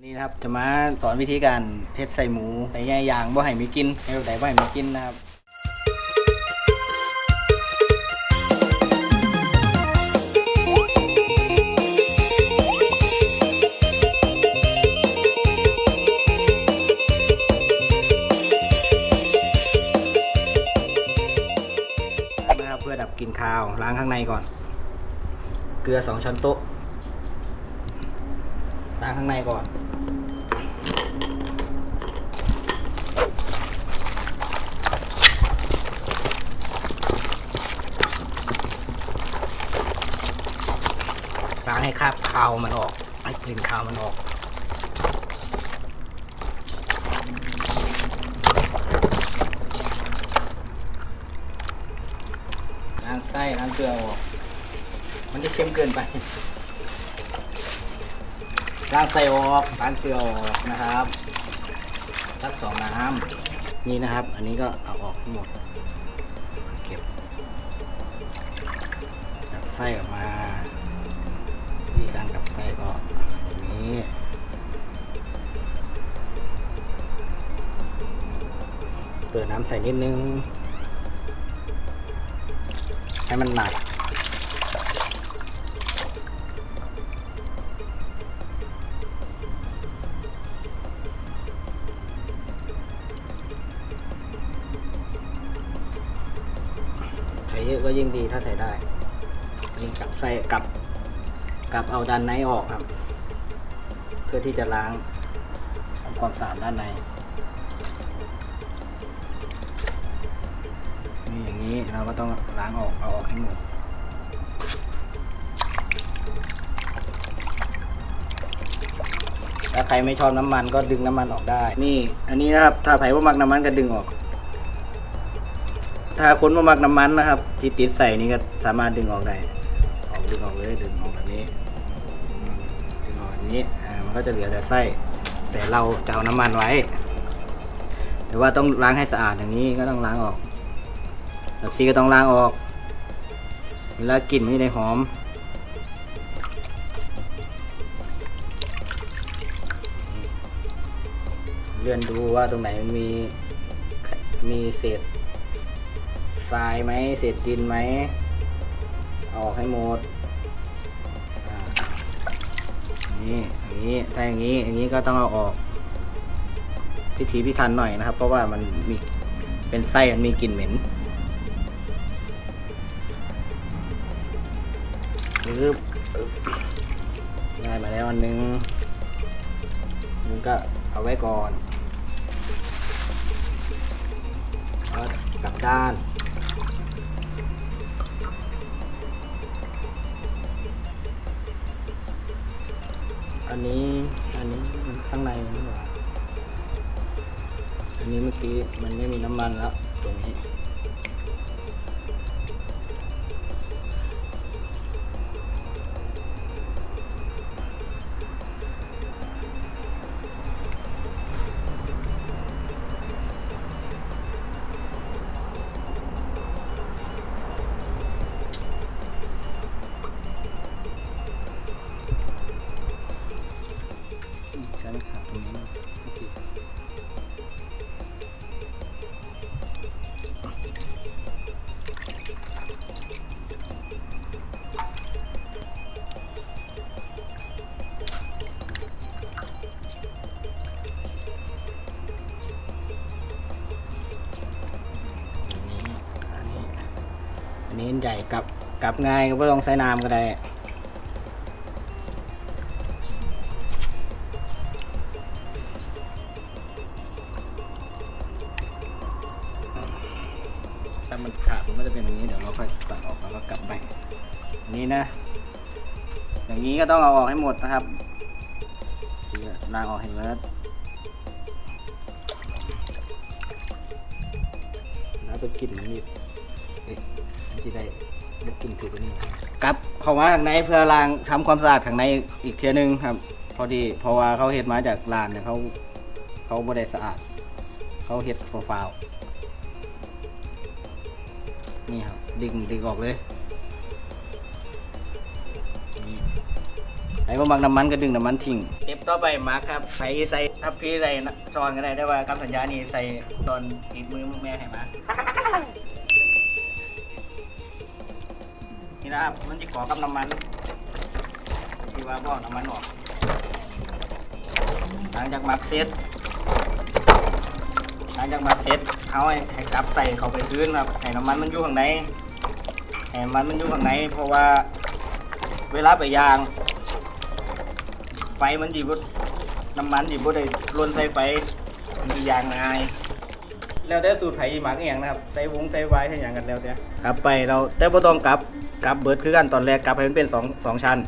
วันนี้นะครับจะมาสอนวิธีการเทสใส่หมูใส่แย่ยางบ่ให้มีกินให้แบบไหนบ่ให้มีกินนะครับนะครับเพื่อดับกลิ่นคาวล้างข้างในก่อน เกลือสองช้อนโต๊ะ ล้าข้างในก่อน ล้างให้คราบคาวมันออก ให้กลิ่นคาวมันออกล้างไส้ล้างเกลือออก มันจะเค็มเกินไป ล้างไส้ออกล้างเกลือออกนะครับสักสองน้ำนี่นะครับ อันนี้ก็เอาออกทั้งหมดเก็บกับไส้ออกมาวิธีการกับไส้ก็อย่างนี้เปิดน้ำใส่นิดนึง ให้มันหนัก เยอะก็ยิ่งดีถ้าใส่ได้ยิ่งกลับใส่กลับกลับเอาด้านในออกครับ เพื่อที่จะล้างทำความสะอาดด้านในนี่อย่างนี้เราก็ต้องล้างออกเอาออกให้หมดถ้าใครไม่ชอบน้ำมันก็ดึงน้ำมันออกได้ นี่ อันนี้นะครับ ถ้าไผ่ว่ามักน้ำมันก็ดึงออก ถ้าคนว่ามักน้ำมันนะครับ ที่ติดใส่นี่ก็สามารถดึงออกได้ออกดึงออกเลยดึงออกแบบนี้ดึงออกแบบนี้อ่ามันก็จะเหลือแต่ไส้ แต่เราจะเอาน้ำมันไว้ แต่ว่าต้องล้างให้สะอาดอย่างนี้ก็ต้องล้างออกแบบซีก็ต้องล้างออกเวลากลิ่นมันจะได้หอมเลื่อนดูว่าตรงไหนมันมีมีเศษ ทรายไหมเศษดินไหมเอาออกให้หมดนี่อย่างนี้ถ้าอย่างนี้อย่างนี้ก็ต้องเอาออก พิถีพิถันหน่อยนะครับ เพราะว่ามันมีเป็นไส้มันมีกลิ่นเหม็นหรือได้มาแล้วอันนึงนึงก็เอาไว้ก่อนกลับด้าน นนี้ อันนี้ข้างในนี่หว่าอันนี้เมื่อกี้มันไม่มีน้ำมันแล้วตรงนี้ อันนี้นใหญ่กลับกลับง่ายก็ไม่ต้องใช้น้ำก็ได้ถ้ามันขาดมันก็จะเป็นอย่างนี้เดี๋ยวเราค่อยตัดออกแล้วก็กลับไปอันนี้นะ อย่างนี้ก็ต้องเอาออกให้หมดนะครับล้างออกให้หมดแล้วไปกลิ่นมันนี่ เอ๊ะมันจะได้ลดกลิ่นถือตัวนี้กลับเข้ามาข้างในเพื่อล้างทำความสะอาดข้างในอีกเทียนึงครับ พอดีเพราะว่าเขาเห็ดมาจากร้านเนี่ยเขาเขาไม่ได้สะอาด เขาเห็ดฟาวๆนี่ครับดึงดึงออกเลยนี่ไอ้บ่มักน้ำมันก็ดึงน้ำมันทิ้งเต็บต่อไปมาร์คครับใส่ใส่ทับพี่ใส่ช้อนก็ได้ได้ว่าคำสัญญานี่ใส่ตอนติดมือแม่ให้มา นี่นะครับ มันจะก่อกับน้ำมันที่ว่าบ่อน้ำมันออก หลังจากหมักเสร็จหลังจากหมักเสร็จเขาให้กลับใส่เข้าไปพื้นครับให้น้ำมันมันอยู่ข้างในให้น้ำมันมันอยู่ข้างในเพราะว่าเวลาไปยาง ไฟมันจีบน้ำมันจีบได้ลนใส่ไฟมันจียางง่าย แล้วแต่สูตรไผ่หมักอย่างนะครับใส่วงใส่ไว้ใส่อย่างกันแล้วแต่กลับไปเราแต่บ่ต้องกลับกลับเบิดคือกันตอนแรกกลับให้มันเป็นสองสองชั้น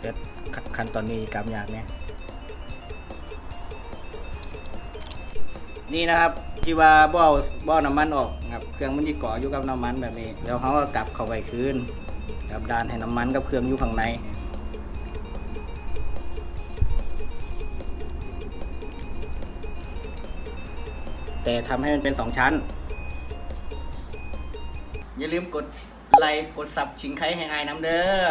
แต่ขั้นตอนนี้กำยากเนี่ยนี่นะครับที่ว่าบ่อบ่อน้ำมันออกครับเครื่องมันจะเกาะอยู่กับน้ำมันแบบนี้แล้วเขาก็กลับเข้าไปคืนกลับดานให้น้ำมันกับเครื่องอยู่ข้างใน แต่ทำให้มันเป็นสองชั้น อย่าลืมกดไลค์กดสับชิงไคให้อายน้ำเด้อ